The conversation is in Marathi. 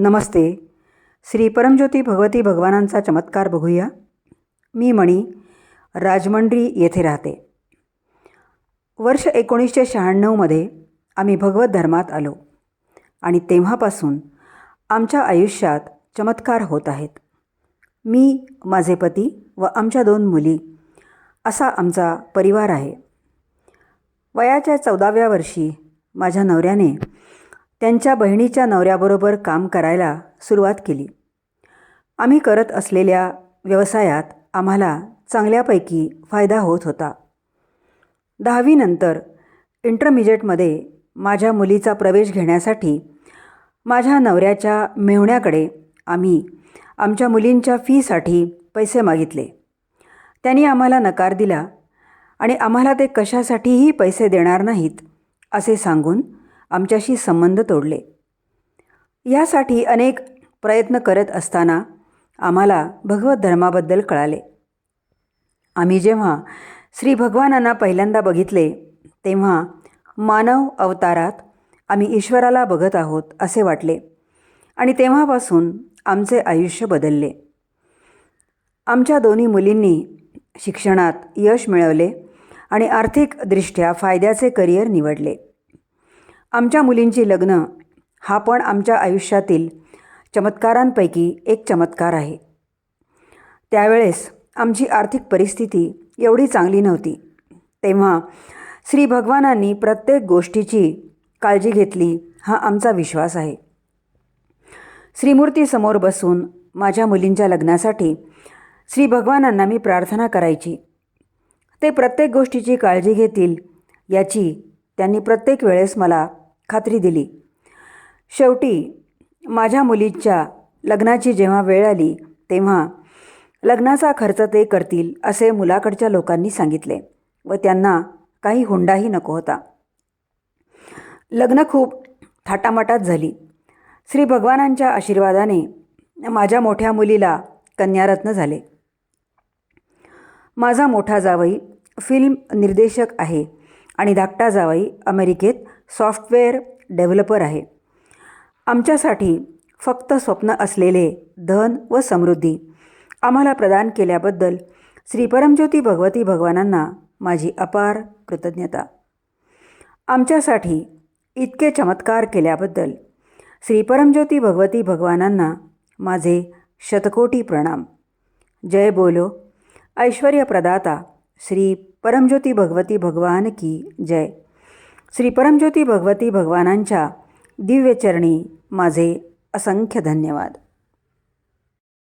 नमस्ते. श्री परमज्योती भगवती भगवानांचा चमत्कार बघूया. मी मणी राजमंड्री येथे राहते. वर्ष एकोणीसशे शहाण्णवमध्ये आम्ही भगवत धर्मात आलो आणि तेव्हापासून आमच्या आयुष्यात चमत्कार होत आहेत. मी माझे पती व आमच्या दोन मुली असा आमचा परिवार आहे. वयाच्या चौदाव्या वर्षी माझ्या नवऱ्याने त्यांच्या बहिणीच्या नवऱ्याबरोबर काम करायला सुरुवात केली. आम्ही करत असलेल्या व्यवसायात आम्हाला चांगल्यापैकी फायदा होत होता. दहावीनंतर इंटरमिजिएटमध्ये माझ्या मुलीचा प्रवेश घेण्यासाठी माझ्या नवऱ्याच्या मेहुण्याकडे आम्ही आमच्या मुलींच्या फीसाठी पैसे मागितले. त्यांनी आम्हाला नकार दिला आणि आम्हाला ते कशासाठीही पैसे देणार नाहीत असे सांगून आमच्याशी संबंध तोडले. यासाठी अनेक प्रयत्न करत असताना आम्हाला भगवत धर्माबद्दल कळाले. आम्ही जेव्हा श्री भगवानांना पहिल्यांदा बघितले तेव्हा मानव अवतारात आम्ही ईश्वराला बघत आहोत असे वाटले. आणि तेव्हापासून आमचे आयुष्य बदलले. आमच्या दोन्ही मुलींनी शिक्षणात यश मिळवले आणि आर्थिकदृष्ट्या फायद्याचे करिअर निवडले. आमच्या मुलींची लग्न हा पण आमच्या आयुष्यातील चमत्कारांपैकी एक चमत्कार आहे. त्यावेळेस आमची आर्थिक परिस्थिती एवढी चांगली नव्हती. तेव्हा श्री भगवानांनी प्रत्येक गोष्टीची काळजी घेतली हा आमचा विश्वास आहे. श्रीमूर्तीसमोर बसून माझ्या मुलींच्या लग्नासाठी श्री भगवानांना मी प्रार्थना करायची. ते प्रत्येक गोष्टीची काळजी घेतील याची त्यांनी प्रत्येक वेळेस मला खात्री दिली. शेवटी माझ्या मुलीच्या लग्नाची जेव्हा वेळ आली तेव्हा लग्नाचा खर्च ते करतील असे मुलाकडच्या लोकांनी सांगितले व त्यांना काही हुंडाही नको होता. लग्न खूप थाटामाटात झाली. श्री भगवानांच्या आशीर्वादाने माझ्या मोठ्या मुलीला कन्यारत्न झाले. माझा मोठा जावई फिल्म निर्देशक आहे आणि धाकटा जावई अमेरिकेत सॉफ्टवेअर डेव्हलपर आहे. आमच्यासाठी फक्त स्वप्न असलेले धन व समृद्धी आम्हाला प्रदान केल्याबद्दल श्री परमज्योती भगवती भगवानांना माझी अपार कृतज्ञता. आमच्यासाठी इतके चमत्कार केल्याबद्दल श्री परमज्योती भगवती भगवानांना माझे शतकोटी प्रणाम. जय बोलो ऐश्वर्य प्रदाता श्री परमज्योती भगवती भगवान की जय. श्री परमज्योती भगवती भगवानांच्या दिव्यचरणी माझे असंख्य धन्यवाद.